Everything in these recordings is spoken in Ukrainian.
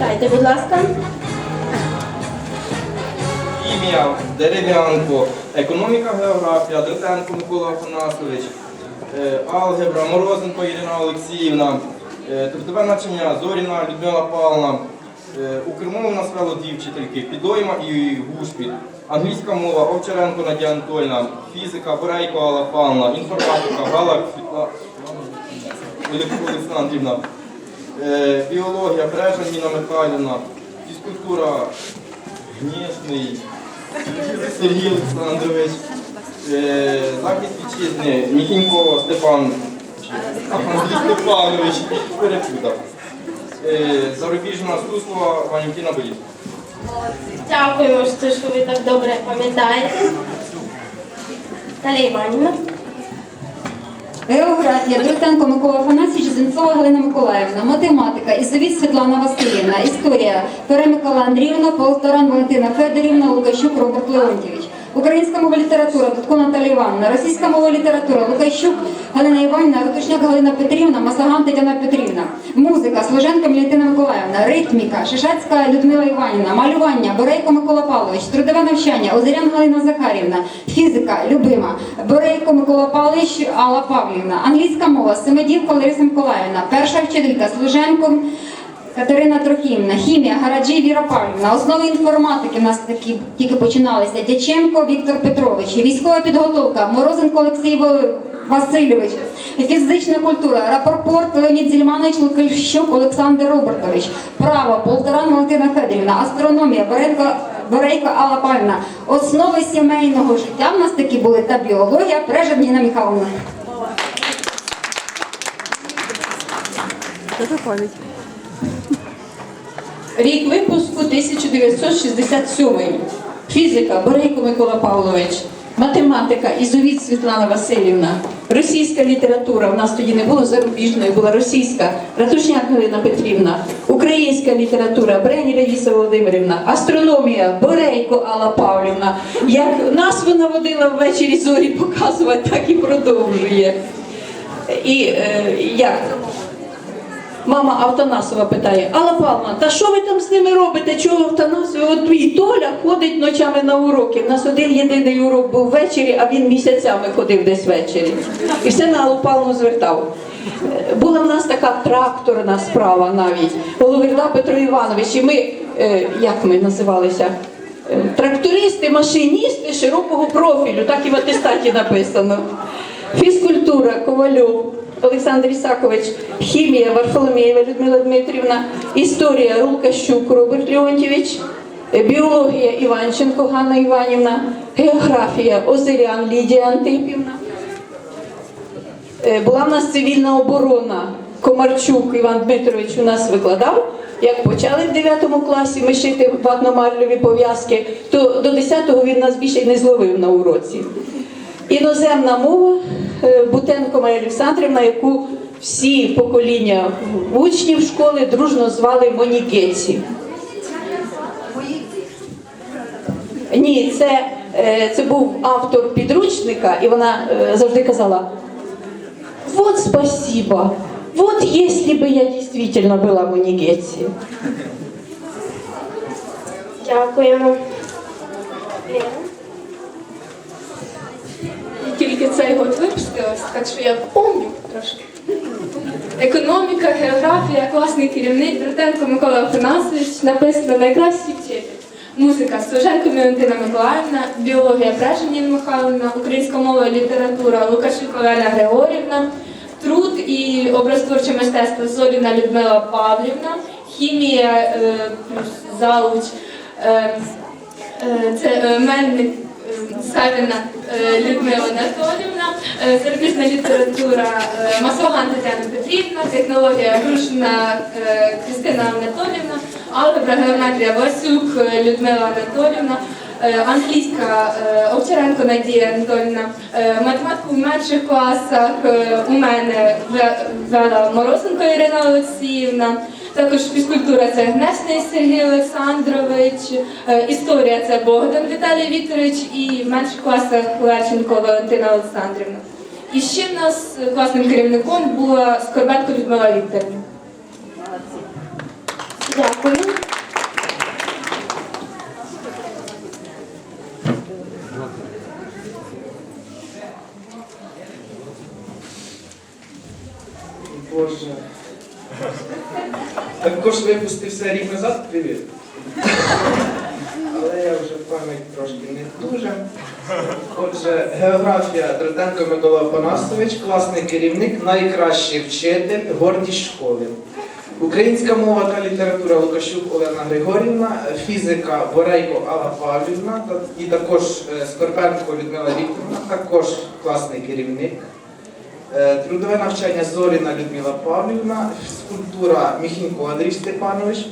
Читайте, будь ласка. Хімія, Дерев'янко, економіка, географія, Дротенко Микола Афанасович, е, алгебра, Морозенко Ірина Олексіївна, трудове навчання Зоріна Людмила Павловна, е, у нас вело дві вчительки, Підойма і Гуспіт, англійська мова, Овчаренко Надія Анатольна, фізика, Борейко Алла Павловна, інформатика, Світла- Олександрівна, біологія, Брежа Ніна Михайлівна, фізкультура, Гнєшний, Сергій Олександрович, е, захист вітчизни, Міхінько Степан, Андрій Степанович, перепутав. Е, Зарубіжна Суслова, Валентина Борис. Дякуємо, що ви так добре пам'ятаєте. Далі Іванівна. Географія Дротенко Микола Фанасіч, Зенцова Галина Миколаївна, математика, Ізовіт Світлана Васильівна, історія Пере Микола Андріївна, Полторан Валентина Федорівна, Лукащук Роберт Леонтьєвич. Українська мова література Дудко Наталія Івановна, російська мова література Лукащук Галина Іванівна, Ратушняк Галина Петрівна, Масаган Тетяна Петрівна. Музика Служенко Мілітина Миколаївна, ритміка, Шишацька Людмила Іванівна, малювання Борейко Микола Павлович, трудове навчання Озерян Галина Захарівна, фізика Любима, Борейко Микола Павлович, Алла Павлівна, англійська мова Семедівка Лариса Миколаївна, перша вчителька Служенко Катерина Трохімна, хімія, Гараджі Віра Павлівна, основи інформатики у нас такі тільки починалися. Дяченко Віктор Петрович, військова підготовка, Морозенко Олексій Васильович, фізична культура, рапорт Леонід Зільманович Лукащук Олександр Робертович, право Полторан Валентина Федорівна, астрономія Боренко Борейко Алла Павлівна. Основи сімейного життя в нас такі були та біологія, Прежа Ніна Михайловна. Рік випуску 1967. Фізика Борейко Микола Павлович. Математика Ізовіт Світлана Васильівна. Російська література. У нас тоді не було зарубіжної, була російська. Ратушняк Галина Петрівна. Українська література Брені Раїса Володимирівна. Астрономія Борейко Алла Павлівна. Як нас вона водила ввечері зорі показувати, так і продовжує. І е, як Мама Автонасова питає, Алла Павловна, та що ви там з ними робите? Чого Автонасова? От твій Толя ходить ночами на уроки. У нас один єдиний урок був ввечері, а він місяцями ходив десь ввечері. І все на Аллу Павловну звертав. Була в нас така тракторна справа навіть. Головирда Петро Іванович, і ми, е, як ми називалися? Е, Трактористи, машиністи широкого профілю, так і в атестаті написано. Фізкультура Ковальов. Олександр Ісакович, хімія Варфоломєєва Людмила Дмитрівна, історія Лукащук Роберт Леонтьєвич, біологія Іванченко Ганна Іванівна, географія Озерян Лідія Антипівна. Е, Була в нас цивільна оборона. Комарчук Іван Дмитрович у нас викладав. Як почали в 9 класі ми шити ватномарльові пов'язки, то до 10-го він нас більше й не зловив на уроці. Іноземна мова Бутенко Марія Олександрівна, яку всі покоління учнів школи дружно звали Монігеці. Ні, це, е, це був автор підручника, і вона е, завжди казала: Вот спасибо. Вот если бы я действительно была Монігеці. Дякуємо. Тільки цей год випустилась, так що я помню трошки. Економіка, географія, класний керівник Дратенко Микола Афанасович, написано найкращий вчитель. Музика Стоженко Валентина Миколаївна, біологія Бражаніна Михайловна, українська мова і література Лукашик Олена Григорівна, труд і образотворче мистецтво Зоріна Людмила Павлівна, хімія е, плюс залуч, е, е, це е, Мельник Савіна е, Людмила Анатолівна, е, зарубіжна література е, Масоган Тетяна Петрівна, технологія Грушина е, Христина Анатолівна, алгебра геометрія Васюк е, Людмила Анатолівна, е, англійська е, Овчаренко Надія Анатолівна, е, математику в менших класах е, у мене вела Морозенко Ірина Олексіївна. Також фізкультура це Гнесний Сергій Олександрович, е, історія це Богдан Віталій Вікторович і в менших класах Левченко Валентина Олександрівна. І ще в нас класним керівником була Скорбенко Людмила Вікторівна. Дякую. Також випустився рік назад, привіт. Але я вже пам'ять трошки не дуже. Отже, географія Третенко Микола Панасович, класний керівник, найкращий вчитель, гордість школи. Українська мова та література Лукащук Олена Григорівна, фізика Борейко Алла Павлівна і також е, Скорпенко Людмила Вікторівна, також класний керівник. Е, Трудове навчання Зоріна Людмила Павлівна, фізкультура Міхінько Андрій Степанович,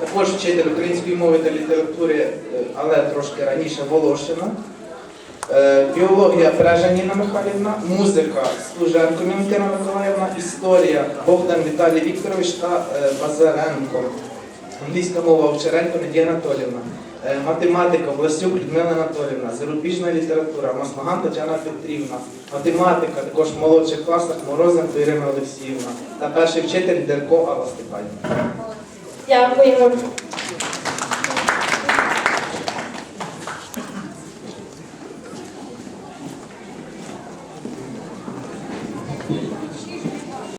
також вчитель української мови та літератури, е, але трошки раніше Волошина. Е, Біологія Бережаніна Михайлівна, музика Служенко Мілентина Миколаївна, історія Богдан Віталій Вікторович та Базаренко. Англійська мова Овчаренко Надія Анатолівна. Е, Математика Власюк Людмила Анатолівна, зарубіжна література Маслоган Тетяна Петрівна, математика також в молодших класах Морозенко Ірина Олексіївна та перший вчитель Дерко Алла Степанівна. Дякую.